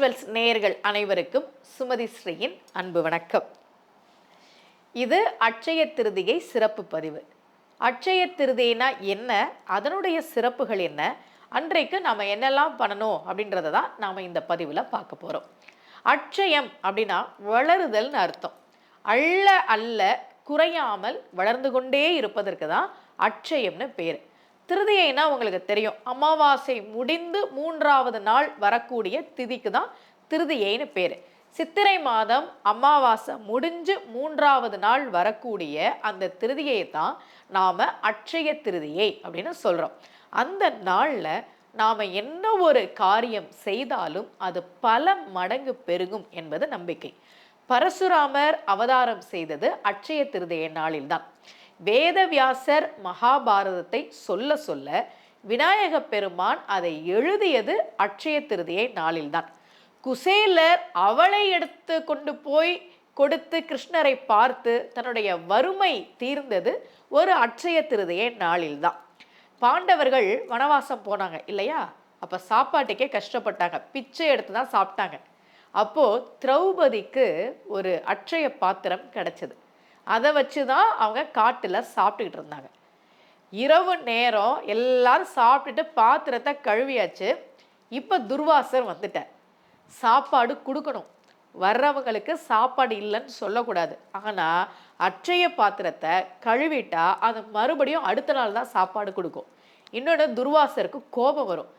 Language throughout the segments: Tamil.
விஷுவல்ஸ் நேயர்கள் அனைவருக்கும் சுமதி ஸ்ரீயின் அன்பு வணக்கம். இது அட்சய திருதியை சிறப்பு பதிவு. அட்சய திருதினா என்ன? அதனுடைய சிறப்புகள் என்ன? அன்றைக்கு நாம் என்னெல்லாம் பண்ணணும் அப்படின்றத தான் நாம் இந்த பதிவில் பார்க்க போகிறோம் அட்சயம் அப்படின்னா வளருதல்னு அர்த்தம். அள்ள அல்ல குறையாமல் வளர்ந்து கொண்டே இருப்பதற்கு தான் அட்சயம்னு பேர். திருதியைனா உங்களுக்கு தெரியும். அமாவாசை முடிந்து மூன்றாவது நாள் வரக்கூடிய திதிக்கு தான் திருதியைன்னு பேர். சித்திரை மாதம் அமாவாசை முடிஞ்சு மூன்றாவது நாள் வரக்கூடிய அந்த திருதியை தான் நாம் அட்சய திருதியை அப்படின்னு சொல்கிறோம் அந்த நாளில் நாம் என்ன ஒரு காரியம் செய்தாலும் அது பல மடங்கு பெருகும் என்பது நம்பிக்கை. பரசுராமர் அவதாரம் செய்தது அட்சய திருதிய நாளில்தான். வேதவியாசர் மகாபாரதத்தை சொல்ல சொல்ல விநாயக பெருமான் அதை எழுதியது அட்சய திருதியை நாளில்தான். குசேலர் அவளை எடுத்து கொண்டு போய் கொடுத்து கிருஷ்ணரை பார்த்து தன்னுடைய வறுமை தீர்ந்தது ஒரு அட்சய திருதையை நாளில்தான். பாண்டவர்கள் வனவாசம் போனாங்க இல்லையா? அப்போ சாப்பாட்டுக்கே கஷ்டப்பட்டாங்க பிச்சை எடுத்து தான் சாப்பிட்டாங்க. அப்போது திரௌபதிக்கு ஒரு அட்சய பாத்திரம் கிடைச்சது. அதை வச்சு தான் அவங்க காட்டில் சாப்பிட்டுக்கிட்டு இருந்தாங்க. இரவு நேரம் எல்லாரும் சாப்பிட்டுட்டு பாத்திரத்தை கழுவியாச்சு. இப்போ துர்வாசர் வந்துட்டார். சாப்பாடு கொடுக்கணும். வர்றவங்களுக்கு சாப்பாடு இல்லைன்னு சொல்லக்கூடாது. ஆனால் அற்றைய பாத்திரத்தை கழுவிட்டா அது மறுபடியும் அடுத்த நாள் தான் சாப்பாடு கொடுக்கும். இன்னொன்று துர்வாசருக்கு கோபம் வரும்.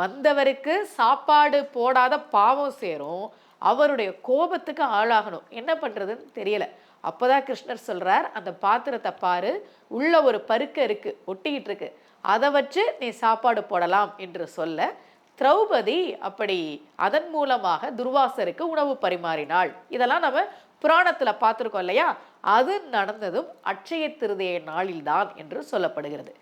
வந்தவருக்கு சாப்பாடு போடாத பாவம் சேரும். அவருடைய கோபத்துக்கு ஆளாகணும். என்ன பண்ணுறதுன்னு தெரியலை. அப்போதான் கிருஷ்ணர் சொல்கிறார் அந்த பாத்திரத்தை பாரு உள்ள ஒரு பருக்க இருக்குது ஒட்டிக்கிட்டு இருக்கு. அதை வச்சு நீ சாப்பாடு போடலாம் என்று சொல்ல திரௌபதி அப்படி அதன் மூலமாக துர்வாசருக்கு உணவு பரிமாறினாள். இதெல்லாம் நம்ம புராணத்தில் பார்த்துருக்கோம் இல்லையா? அது நடந்ததும் அட்சய திருதிய நாளில்தான் என்று சொல்லப்படுகிறது.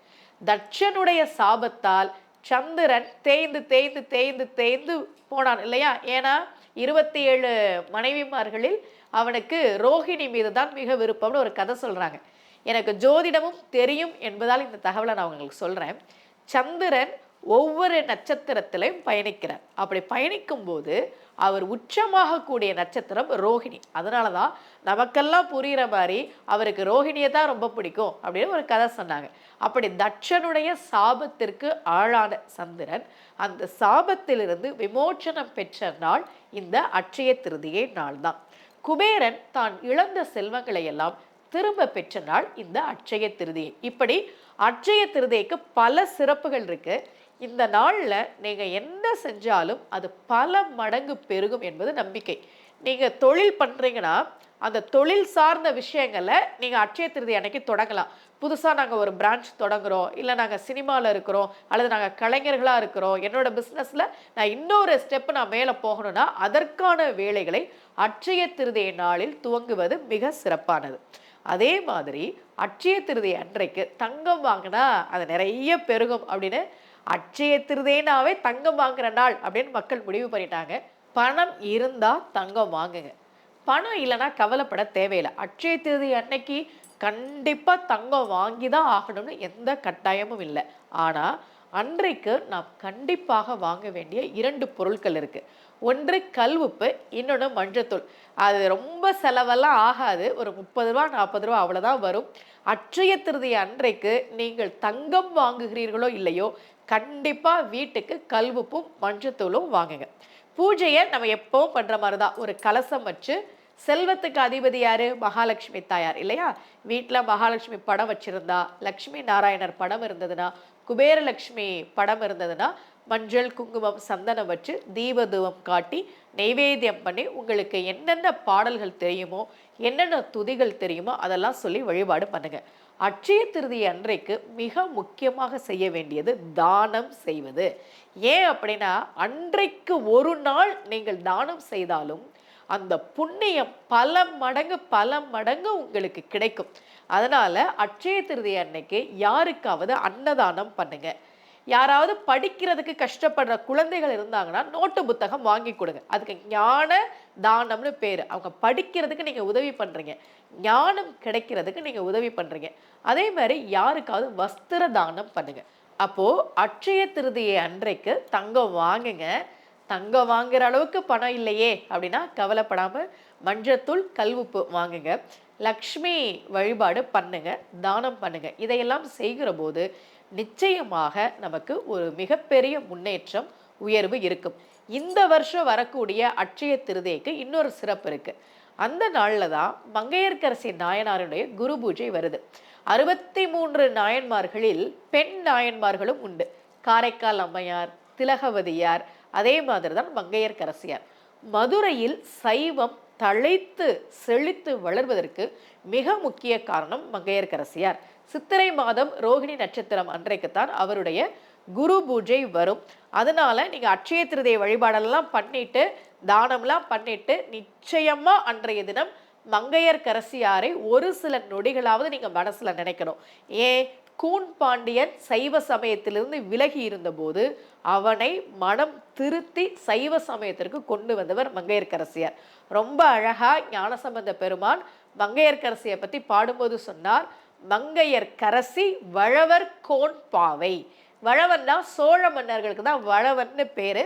தட்சனுடைய சாபத்தால் சந்திரன் தேய்ந்து தேய்ந்து தேய்ந்து தேய்ந்து போனான் இல்லையா? ஏன்னா இருபத்தி ஏழு மனைவிமார்களில் அவனுக்கு ரோஹிணி மீது தான் மிக விருப்பம்னு ஒரு கதை சொல்கிறாங்க எனக்கு ஜோதிடமும் தெரியும் என்பதால் இந்த தகவலை நான் உங்களுக்கு சொல்கிறேன் சந்திரன் ஒவ்வொரு நட்சத்திரத்திலையும் பயணிக்கிறார். அப்படி பயணிக்கும் போது அவர் உச்சமாகக்கூடிய நட்சத்திரம் ரோஹிணி. அதனால தான் நமக்கெல்லாம் புரிகிற மாதிரி அவருக்கு ரோஹிணியை தான் ரொம்ப பிடிக்கும் அப்படின்னு ஒரு கதை சொன்னாங்க. அப்படி தட்சனுடைய சாபத்திற்கு ஆளான சந்திரன் அந்த சாபத்திலிருந்து விமோச்சனம் பெற்ற நாள் இந்த அட்சய திருதியை நாள் தான் குபேரன் தான் இழந்த செல்வங்களை எல்லாம் திரும்ப பெற்ற நாள் இந்த அட்சய திருதியை. இப்படி அட்சய திருதியைக்கு பல சிறப்புகள் இருக்குது இந்த நாளில் நீங்கள் என்ன செஞ்சாலும் அது பல மடங்கு பெருகும் என்பது நம்பிக்கை. நீங்கள் தொழில் பண்ணுறீங்கன்னா அந்த தொழில் சார்ந்த விஷயங்களை நீங்கள் அட்சய திருதி அன்னைக்கு தொடங்கலாம். புதுசாக நாங்கள் ஒரு பிரான்ச் தொடங்குறோம் இல்லை நாங்கள் சினிமாவில் இருக்கிறோம் அல்லது நாங்கள் கலைஞர்களாக இருக்கிறோம் என்னோடய பிஸ்னஸில் நான் இன்னொரு ஸ்டெப் நான் மேலே போகணும்னா அதற்கான வேலைகளை அட்சய திருதிய நாளில் துவங்குவது மிக சிறப்பானது. அதே மாதிரி அட்சய திருதி அன்றைக்கு தங்கம் வாங்கினா அது நிறைய பெருகும் அப்படின்னு அட்சய திருதேனாவே தங்கம் வாங்குற நாள் அப்படின்னு மக்கள் முடிவு பண்ணிட்டாங்க. பணம் இருந்தால் தங்கம் வாங்குங்க. பணம் இல்லைன்னா கவலைப்பட தேவையில்லை. அட்சய திருதி அன்னைக்கு கண்டிப்பாக தங்கம் வாங்கி தான் ஆகணும்னு எந்த கட்டாயமும் இல்லை. ஆனால் அன்றைக்கு நாம் கண்டிப்பாக வாங்க வேண்டிய இரண்டு பொருட்கள் இருக்குது ஒன்று கல்வுப்பு இன்னொன்று மஞ்சத்தூள். அது ரொம்ப செலவெல்லாம் ஆகாது. ஒரு முப்பது ரூபா நாற்பது ரூபா அவ்வளோதான் வரும். அட்சய திருதி அன்றைக்கு நீங்கள் தங்கம் வாங்குகிறீர்களோ இல்லையோ கண்டிப்பாக வீட்டுக்கு கல்வுப்பும் மஞ்சத்தூளும் வாங்குங்க. பூஜையை நம்ம எப்பவும் பண்ணுற மாதிரி தான் ஒரு கலசம் வச்சு செல்வத்துக்கு அதிபதி யாரு? மகாலட்சுமி தாயார் இல்லையா? வீட்டில் மகாலட்சுமி படம் வச்சிருந்தா லக்ஷ்மி நாராயணர் படம் இருந்ததுன்னா குபேரலட்சுமி படம் இருந்ததுன்னா மஞ்சள் குங்குமம் சந்தனம் வச்சு தீபதூபம் காட்டி நெய்வேத்தியம் பண்ணி உங்களுக்கு என்னென்ன பாடல்கள் தெரியுமோ என்னென்ன துதிகள் தெரியுமோ அதெல்லாம் சொல்லி வழிபாடு பண்ணுங்க. அட்சய திருதி அன்றைக்கு மிக முக்கியமாக செய்ய வேண்டியது தானம் செய்வது. ஏன் அப்படின்னா அன்றைக்கு ஒரு நாள் நீங்கள் தானம் செய்தாலும் அந்த புண்ணியம் பல மடங்கு பல மடங்கு உங்களுக்கு கிடைக்கும். அதனால் அட்சய திருதி அன்னைக்கு யாருக்காவது அன்னதானம் பண்ணுங்க. யாராவது படிக்கிறதுக்கு கஷ்டப்படுற குழந்தைகள் இருந்தாங்கன்னா நோட்டு புத்தகம் வாங்கி கொடுங்க. அதுக்கு ஞான தானம்னு பேர். அவங்க படிக்கிறதுக்கு நீங்கள் உதவி பண்ணுறீங்க ஞானம் கிடைக்கிறதுக்கு நீங்கள் உதவி பண்ணுறீங்க அதே மாதிரி யாருக்காவது வஸ்திர தானம் பண்ணுங்கள் அப்போது அட்சய திருதியை அன்றைக்கு தங்கம் வாங்குங்க. தங்கம் வாங்குற அளவுக்கு பணம் இல்லையே அப்படின்னா கவலைப்படாம மஞ்சத்தூள் கல்வுப்பு வாங்குங்க. லக்ஷ்மி வழிபாடு பண்ணுங்க தானம் பண்ணுங்க. இதையெல்லாம் செய்கிற போது நிச்சயமாக நமக்கு ஒரு மிகப்பெரிய முன்னேற்றம் உயர்வு இருக்கும். இந்த வருஷம் வரக்கூடிய அட்சய திருதேக்கு இன்னொரு சிறப்பு இருக்கு. அந்த நாளில் தான் மங்கையர்க்கரசி நாயனாருடைய குரு பூஜை வருது. அறுபத்தி மூன்று நாயன்மார்களில் பெண் நாயன்மார்களும் உண்டு. காரைக்கால் அம்மையார் திலகவதியார் அதே மாதிரி தான் மங்கையர்க்கரசியார். மதுரையில் சைவம் தழைத்து செழித்து வளர்வதற்கு மிக முக்கிய காரணம் மங்கையர்க்கரசியார். சித்திரை மாதம் ரோகிணி நட்சத்திரம் அன்றைக்குத்தான் அவருடைய குரு பூஜை வரும். அதனால நீங்கள் அட்சய திருதை வழிபாடெல்லாம் பண்ணிட்டு தானம்லாம் பண்ணிட்டு நிச்சயமா அன்றைய தினம் மங்கையர் கரசியாரை ஒரு சில நொடிகளாவது நீங்கள் மனசில் நினைக்கணும். ஏன்? கூன் பாண்டியன் சைவ சமயத்திலிருந்து விலகி இருந்தபோது அவனை மனம் திருத்தி சைவ சமயத்திற்கு கொண்டு வந்தவர் மங்கையர்க்கரசியார். ரொம்ப அழகா ஞானசம்பந்த பெருமான் மங்கையர்க்கரசியை பற்றி பாடும்போது சொன்னார் மங்கையர்க்கரசி வழவர் கோன் பாவை. வளவன்னா சோழ மன்னர்களுக்கு தான் வளவன்னு பேரு.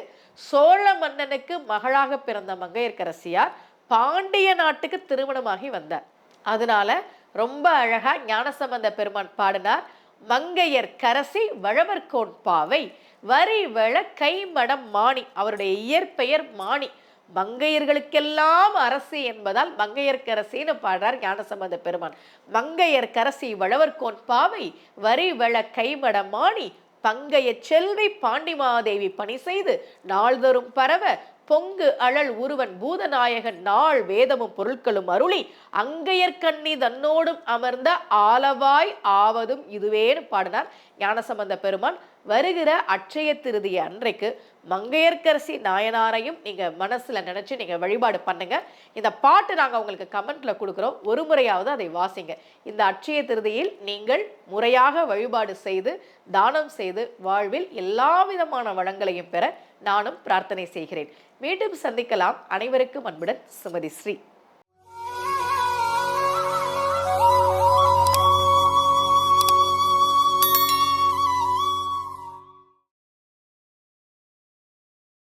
சோழ மன்னனுக்கு மகளாக பிறந்த மங்கையர்க்கரசியார் பாண்டிய நாட்டுக்கு திருமணமாகி வந்தார். அதனால ரொம்ப அழகா ஞானசம்பந்த பெருமான் பாடினார். மங்கையர் கரசி வழவர்கோட்பாவை வரி வள கைமடம் மாணி அவருடைய இயற்பெயர் மாணி. மங்கையர்களுக்கெல்லாம் அரசி என்பதால் மங்கையர்க்கரசின்னு பாடுறார் ஞானசம்பந்த பெருமான். மங்கையர் கரசி வளவர்கோன் பாவை வரி வள கைமட மாணி பங்கைய செல்வி பாண்டிமாதேவி பணி செய்து நாள்தோறும் பரவ பொங்கு அழல் உருவன் பூதநாயகன் நாள் வேதமும் பொருட்களும் அருளி அங்கையர்கண்ணி தன்னோடும் அமர்ந்த ஆலவாய் ஆவதும் இதுவேன்னு பாடினார் ஞானசம்பந்த பெருமான். வருகிற அட்சய திருதிய அன்றைக்கு மங்கையர்க்கரசி நாயனாரையும் நீங்கள் மனசுல நினச்சி நீங்கள் வழிபாடு பண்ணுங்க. இந்த பாட்டு நாங்கள் உங்களுக்கு கமெண்ட்ல கொடுக்குறோம். ஒரு முறையாவது அதை வாசிங்க. இந்த அட்சய திருதியில் நீங்கள் முறையாக வழிபாடு செய்து தானம் செய்து வாழ்வில் எல்லா விதமான வளங்களையும் பெற நானும் பிரார்த்தனை செய்கிறேன். மீண்டும் சந்திக்கலாம். அனைவருக்கும் அன்புடன் சுமதி ஸ்ரீ.